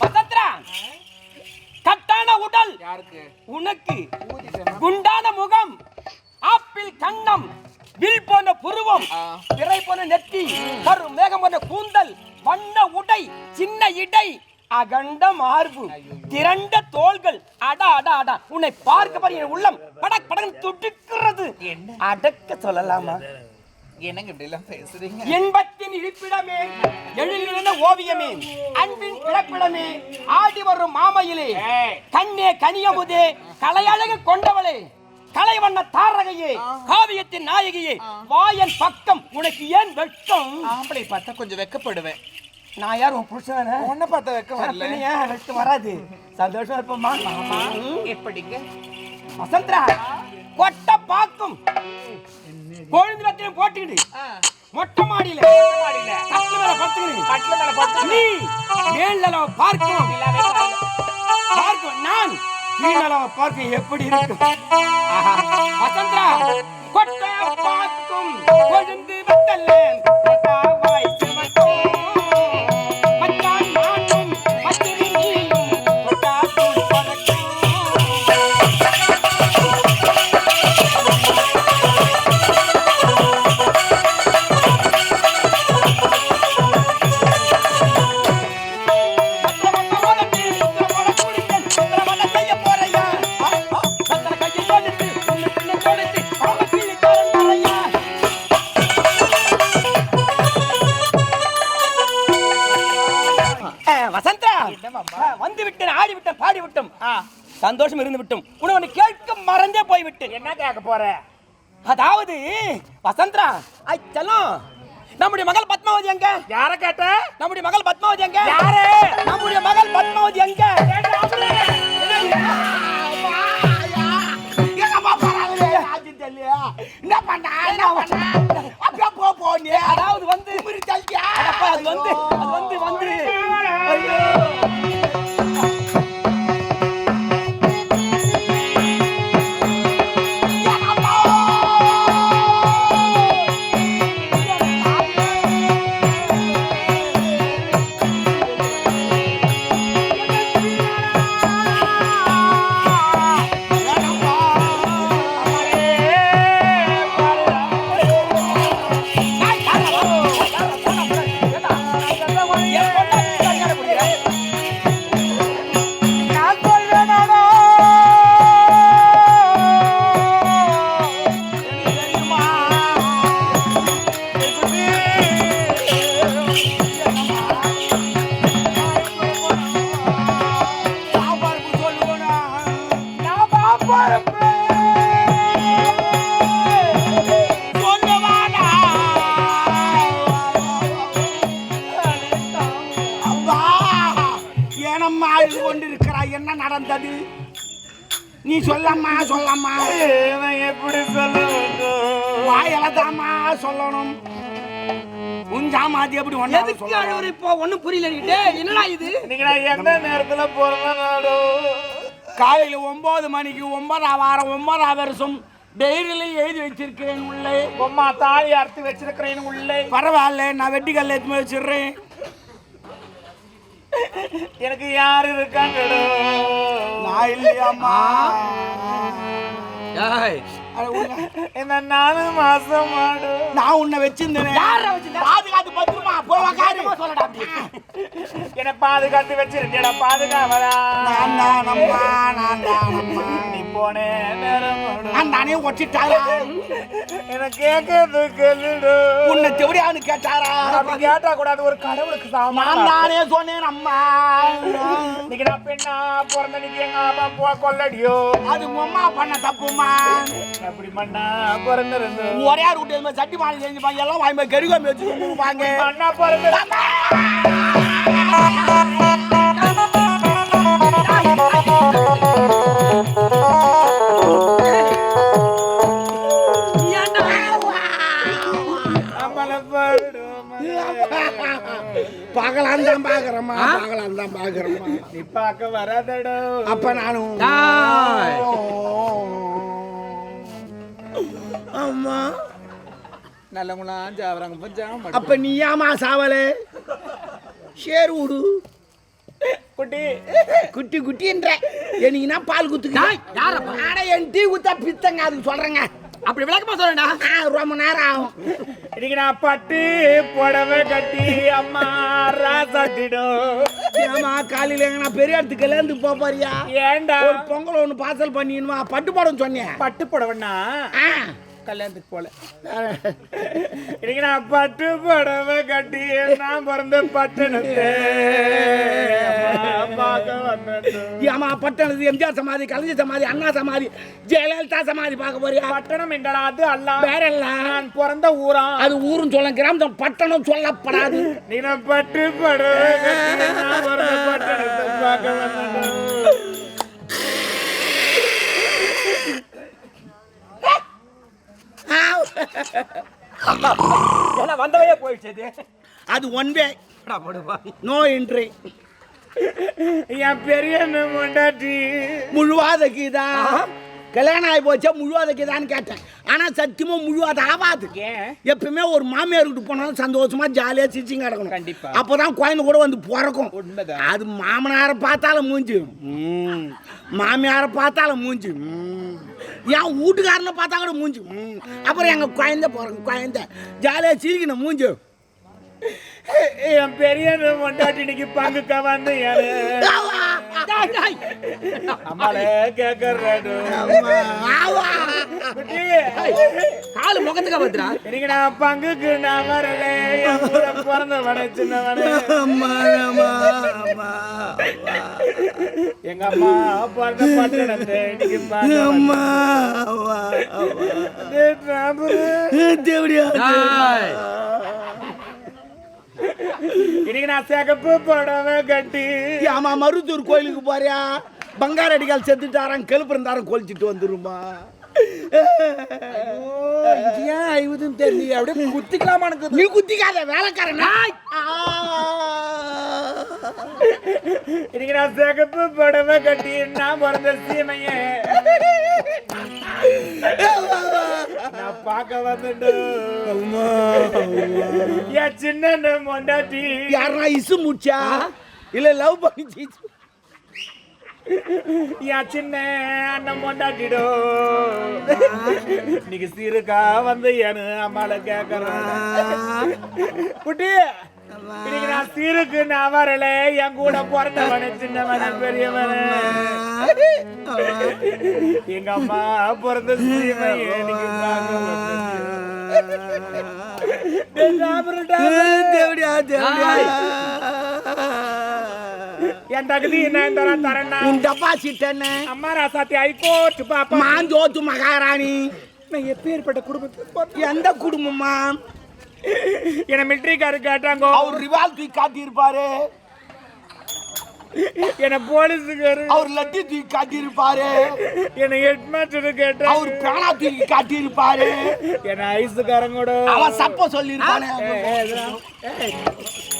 வசந்தரா கட்டான உடல். யாருக்கு? உனக்கு? குண்டான முகம். ஆப்பிள் கண்ணம். வில் போன்ற புருவம். திரை போன்ற நெத்தி கரு மேகம் போன்ற கூந்தல். வண்ண உடை. சின்ன இடை. அகண்ட மார்பு. திரண்ட தோள்கள். அடா அடா அடா. உன்னை பார்க்க பாரு என் உள்ளம். படக் படக் துடிக்கிறது? அடக்க சொல்லலாமா? என்னங்க இப்படி எல்லாம் பேசுறீங்க? இன்பத்தின் இருப்பிடமே எழிலிருந்த ஓவியமே அன்பின் பிறப்பிடமே ஆடி வரும் மாமையிலே. கண்ணே கனியமுதே கலையழகு கொண்டவளே கலைவண்ண தாரகையே காவியத்தின் நாயகியே வாயன் பக்கம் உனக்கு ஏன் வெட்கம்? ஆம்பளை பார்த்தா கொஞ்சம் வெக்கப்படுவேன். நான் யார் உன் புருஷன்? உன்னை பார்த்தா வெக்கம் வரல. ஏன் வெட்கம் வராது? சந்தோஷம் இருப்போமா? எப்படிங்க? வசந்தரா கொட்ட பாக்கும். போட்டுக்கிட்டு ஆ, மொட்டை மாடியில. மாடியில. கட்டில மேல படுத்துக்கிட்டு கட்டில மேல படுத்து நீ மேல்நலவ பார்க்கும். பார்க்கும். நான் கீழ்நலவ பார்க்க எப்படி இருக்கும்? ஆஹா. வசந்தரா கொட்ட பார்க்கும். கொழுந்து வத்தல்லேன் சந்தோஷம் இருந்து விட்டோம். உனக்கு கேட்க மறந்தே போய் விட்டேன் என்ன கேட்க போற? அதாவது வசந்தரா ஐ செல்லம். நம்முடைய மகள் பத்மாவதி எங்க? யார கேட்ட? நம்முடைய மகள் பத்மாவதி எங்க? யாரு? நம்முடைய மகள் பத்மாவதி எங்க? என்ன பண்ண? என்ன பண்ண? அழுது கொண்டிருக்கிறாய். என்ன நடந்தது? நீ சொல்லம்மா சொல்லம்மா. எப்படி சொல்லுவது வாயில தாம்மா சொல்லணும். உன் ஜாமாதி எப்படி ஒண்ணு எதுக்கு அழுவுற இப்போ ஒண்ணும் புரியல. என்னடா இது? நான் எந்த நேரத்துல பிறந்த நாடோ காலையில ஒன்பது மணிக்கு ஒன்பதாம் வாரம் ஒன்பதாம் வருஷம் டைரியில எழுதி வச்சிருக்கேன் உள்ளே. அம்மா தாலி அறுத்து வச்சிருக்கிறேன் உள்ளே. பரவாயில்ல நான் வெட்டிக்கல்ல எடுத்து வச்சிடுறேன். எனக்கு யாரு இருக்காங்கடோ? நான் உன்னை- என்ன நாலு மாசம் நான் உன்னை வச்சிருந்தேன்? பாதுகாத்து பத்திரமா? போவா காரு சொல்லடா. என்ன பாதுகாத்து வச்சிருக்கேடா பாதுகாவலா? நான் தானம்மா நான் தானம்மா நீ போனே நேரம். நான் தானே ஒட்டிட்டாரா? என்ன கேட்கறது கேளுடோ உன்னை தெவடியான்னு கேட்டாரா? அப்படி கேட்டா கூட அது ஒரு கடவுளுக்கு நான் சாமான் தானே சொன்னேன் அம்மா. இன்னைக்கு நான் பெண்ணா பிறந்த நீங்க எங்க அம்மா போ கொல்லடியோ? அது உங்க அம்மா பண்ண தப்புமா அப்படி மண்ணா பிறந்திருந்து? ஒரே விட்டு சட்டி மாலை செஞ்சுப்பாங்க எல்லாம் போய் கருகாம வச்சு நீ ஏன்டா பகலான் தான் பாக்குறேம்மா பகலான் தான் பாக்குறேம்மா. நீ பார்க்க வராதடோ. அப்ப நானும். அம்மா. நல்லவங்களாம் ஜாவறாங்க பஞ்சாம அப்ப நீ ஏமா சாவலே? ஷேர் விடு குட்டி. குட்டி குட்டின்ற. எனக்குன்னா பால் குத்துக்கு? ஆட என் டீ குத்தா பித்தங்க அதுக்கு சொல்றேங்க. அப்படி விளக்கமா சொல்றேன்டா. ரொம்ப நேரம் ஆகும். இன்னைக்கு நான் பட்டு புடவை கட்டி அம்மா ராசாட்டிடும் ஏமா காலையில நான் பெரிய இடத்துக்கு போக போறியா? ஏண்டா ஒரு பொங்கல் ஒண்ணு பார்சல் பண்ணிடுமா பட்டு படம் சொன்னேன். பட்டு புடவைன்னா? ஆ. கல்யாணத்துக்கு போல. இன்னைக்கு நான் பட்டு புடவை கட்டி நான் பிறந்த பட்டணத்தை. ஏமா பட்டணத்து எம்ஜிஆர் சமாதி கலைஞர் சமாதி அண்ணா சமாதி ஜெயலலிதா சமாதி பார்க்க போறியா? பட்டணம் என்றடா அது அல்ல. வேற எல்லாம் நான் பிறந்த ஊரா? அது ஊரும் சொல்ல கிராமம் பட்டணம் சொல்லப்படாது. நீ பட்டு புடவை பார்க்க வந்துட்டோம். ஏன்னா வந்தவையே போயிடுச்சு. அது ஒன் வே. நோ என்ட்ரி என் பெரிய முழுவாத கீதா. கல்யாணம் ஆகி போச்சா முழுவாத கீதான்னு கேட்டேன் ஆனா சத்தியமா முழுவாத ஆகாது ஏன் எப்பவுமே ஒரு மாமியார் வீட்டு போனாலும் சந்தோஷமா ஜாலியா சிரிச்சிங்க கிடக்கணும் கண்டிப்பா. அப்பதான் குழந்தை கூட வந்து பிறக்கும். அது மாமனாரை பார்த்தாலும் மூஞ்சி. மாமியாரை பார்த்தாலும் மூஞ்சி. என் வீட்டுக்காரனை பார்த்தா கூட மூஞ்சி. அப்புறம் எங்க குழந்தை பிறக்கும் குழந்தை ஜாலியா சிரிக்கணும் மூஞ்சி என் பெரிய முண்டாட்டி இன்னைக்கு பங்குக்க வந்து. அம்மால கேக்குறாடு. காலு முகத்துக்கா வந்துடா இன்னைக்கு நான் பங்குக்கு நான் வரல. ஆமா, ஆமா, ஆமா, எங்க அம்மா பிறந்த பட்டணத்தை இன்னைக்கு இன்னைக்கு நான் சிகப்பு புடவை கட்டி. ஆமா மருத்தூர் கோயிலுக்கு போறியா? பங்கார அடிகால் செத்துட்டாரான் கெழுப்பிருந்தாரம் கொலிச்சிட்டு வந்துருமா? ஏன் ஐவதுன்னு தெரியல அப்படியே குத்திக்கலாமான்னு நீ குத்திக்காத வேலைக்காரனா? இன்னைக்கு நான் சிகப்பு புடவை கட்டி நான் பிறந்த சீமையே. நான் பார்க்க என் சின்ன மொண்டாட்டி. யாரா இசு முடிச்சா இல்ல லவ் பண்ணி ஜெயிச்சு என் சின்ன அண்ணன் மொண்டாட்டிடோ. இன்னைக்கு சீருக்கா வந்து என் அம்மால கேக்குறேன் குட்டி இன்னைக்கு நான் சீருக்கு நான் வரல என் கூட பிறந்தவன சின்னவன பெரியவன. எங்க அம்மா பிறந்த என் தகுதி என்ன தரேன்னா? உன் டெபாசிட் என்ன? அம்மா ராசாத்தி ஹைகோர்ட் பாப்பா. மாஞ்சோத்து மகாராணி. நான் எப்பேற்பட்ட குடும்பத்துக்கு எந்த குடும்பமா என்ன மிலிட்ரிக்காரு கேட்டாங்க அவர் ரிவால் தூக்கி காட்டியிருப்பாரு என்ன போலீஸுக்காரு அவர் லட்டி தூக்கி காட்டியிருப்பாரு என்ன ஹெட் மாஸ்டர் கேட்டாங்க அவர் பேனா தூக்கி காட்டியிருப்பாரு என்ன ஐஸுக்காரங்க கூட அவன் சப்ப சொல்லியிருப்பானே